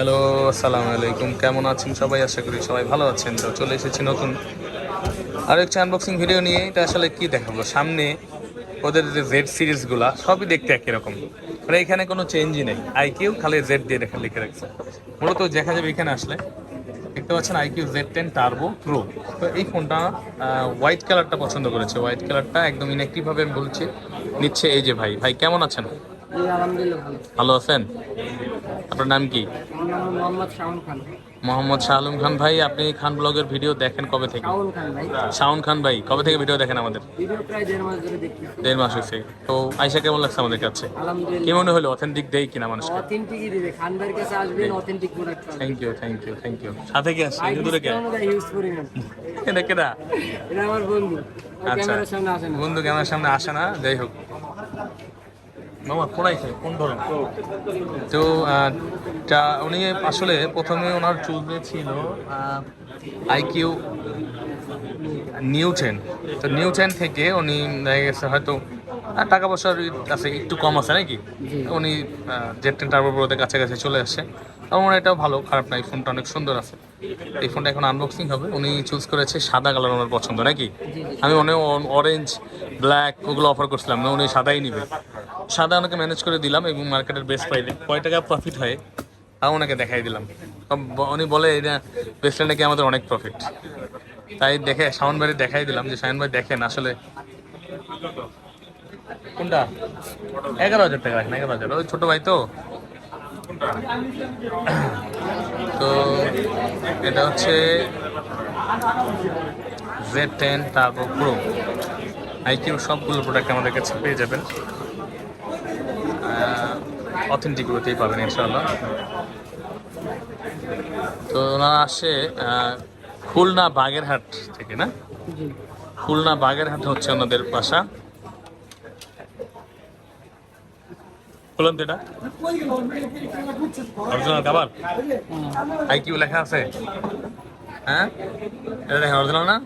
Hello আসসালামু আলাইকুম। কেমন আছেন সবাই? আশা করি সবাই ভালো আছেন। তো চলে এসেছি নতুন আর একটা আনবক্সিং ভিডিও নিয়ে। এটা আসলে কি দেখাবো? সামনে ওদের যে জেড সিরিজগুলা সবই দেখতে একই রকম। মানে এখানে কোনো চেঞ্জই নেই। আইকিউ খালি জেড দিয়ে রেখে লিখে রাখছে। মূলত দেখা যাবে এখানে আসলে দেখতে পাচ্ছেন iQOO Z ten turbo pro তো এই ফোনটা হোয়াইট কালারটা পছন্দ করেছে। হোয়াইট কালারটা একদম ইনঅ্যাক্টিভভাবে আমি বলছি। নিচ্ছে এই যে ভাই। ভাই, কেমন আছেন? ভালো। আছেন? আপনার নাম কি? মোহাম্মদ শাহ আলম খান ভাই আপনি খান ব্লগের ভিডিও দেখেন কবে থেকে? শাওন খান ভাই। কবে থেকে ভিডিও দেখেন আমাদের? দেড় মাস হয়েছে। তো আইসা কেমন লাগছে আমাদের কাছে? কি মনে হলো? অথেন্টিক দেই কিনা মানুষকে? Thank you thank you thank you সাথে কি আসছে দূরে কে? এটা আমার বন্ধু। আচ্ছা। বন্ধু ক্যামেরার সামনে আসে না? যাই হোক। মামা কোন ধরন তো উনি আসলে প্রথমে ওনার চুলবে ছিল আইকিউ নিউ টেন তো নিউ টেন থেকে উনি গেছে হয়তো টাকা পয়সার আছে একটু কম আছে নাকি। উনি জেড টেন টার্বো প্রোতে কাছাকাছি চলে আসছে। আমার এটাও ভালো খারাপ না এই ফোনটা অনেক সুন্দর আছে। এই ফোনটা এখন আনবক্সিং হবে। উনি চুজ করেছে সাদা কালার ওনার পছন্দ নাকি? আমি মনে অরেঞ্জ ব্ল্যাক ওগুলো অফার করছিলাম না উনি সাদাই নিবে। সাদা ওনাকে ম্যানেজ করে দিলাম এবং মার্কেটের বেস্ট পাইলে কয় টাকা প্রফিট হয়, তাও ওনাকে দেখাই দিলাম। উনি বলে এটা বেসলে নাকি আমাদের অনেক প্রফিট তাই দেখে শাওন ভাই দেখাই দিলাম যে শাওন ভাই দেখেন আসলে। কোনটা? এগারো হাজার টাকা রাখেন, এগারো হাজার। ওই ছোট ভাই তো? তো এটা হচ্ছে জেড টেন তারপর প্রো আইকিউ সবগুলো প্রোডাক্ট আমাদের কাছে পেয়ে যাবেন। অথেন্টিকগুলোতেই পাবেন ইনশাল্লাহ তো ওনারা আসে খুলনা বাগেরহাট থেকে না? খুলনা বাগেরহাট হচ্ছে ওনাদের বাসা। খুলন তো এটা? অরিজিনাল খাবার? হ্যাঁ। আইকিউ লেখা আছে? হ্যাঁ? এটা দেখেন অরিজিনাল না?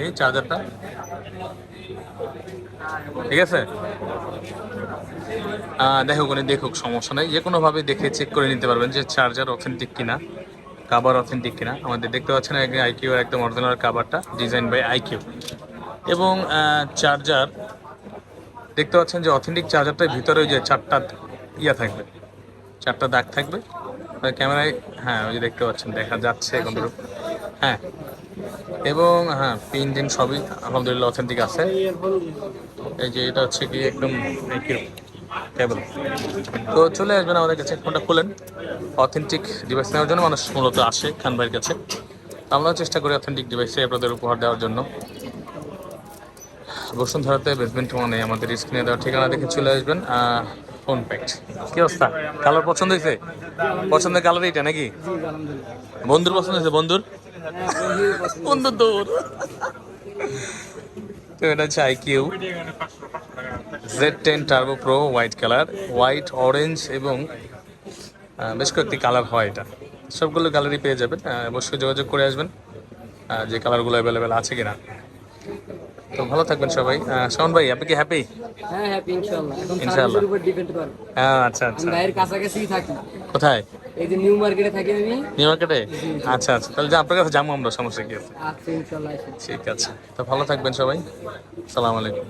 এই চার্জারটা ঠিক আছে? দেখুক উনি দেখুক, সমস্যা নেই। যে কোনোভাবে দেখে চেক করে নিতে পারবেন যে চার্জার অথেন্টিক কিনা কাবার অথেন্টিক কিনা। আমাদের দেখতে পাচ্ছেন আইকিউ একদম অরিজিনাল কাবারটা ডিজাইন বাই আইকিউ এবং চার্জার দেখতে পাচ্ছেন যে অথেন্টিক চার্জারটার ভিতরে ওই যে চারটা ইয়া থাকবে। চারটা দাগ থাকবে। আর ক্যামেরায় হ্যাঁ ওই যে দেখতে পাচ্ছেন, দেখা যাচ্ছে এখন। হ্যাঁ। এবং হ্যাঁ পিন টিন সবই আলহামদুলিল্লাহ অথেন্টিক আছে। এই যে এটা হচ্ছে কি একদম কেবল। তো চলে আসবেন আমাদের কাছে, ফোনটা খুলেন। অথেন্টিক ডিভাইস নেওয়ার জন্য মানুষ মূলত আসে খান ভাইয়ের কাছে। আমরাও চেষ্টা করি অথেন্টিক ডিভাইসে আপনাদের উপহার দেওয়ার জন্য। বসুন্ধরাতে বেসমেন্ট মানে আমাদের স্ক্রিনে দেওয়ার ঠিকানা দেখে চলে আসবেন। ফোন প্যাক্ট কি অবস্থা? কালার পছন্দ হয়েছে? পছন্দের কালার এইটা নাকি? বন্ধুর পছন্দ হয়েছে, বন্ধুর? বন্ধু। দৌড় তো এটা হচ্ছে iQOO Z ten turbo pro white colour white orange এবং বেশ কয়েকটি কালার হয় এটা। সবগুলো কালারই পেয়ে যাবেন। অবশ্যই যোগাযোগ করে আসবেন। যে কালারগুলো অ্যাভেলেবেল আছে কিনা। তো ভালো থাকবেন সবাই। শাওন ভাই আপনি কি হ্যাপি হ্যাঁ হ্যাপি ইনশাআল্লাহ। ইনশাআল্লাহ। সার্ভিসের উপর ডিপেন্ড করে। হ্যাঁ আচ্ছা আচ্ছা। ভাইয়ের কাছাকাছিই থাকি। কোথায়? এই যে নিউ মার্কেটে থাকি আমি। নিউ মার্কেটে? আচ্ছা আচ্ছা। তাহলে যে আপনার কাছে যাব আমরা সমস্যা কি আছে? আচ্ছা ইনশাআল্লাহ ঠিক আছে। তো ভালো থাকবেন সবাই। সালাম আলাইকুম।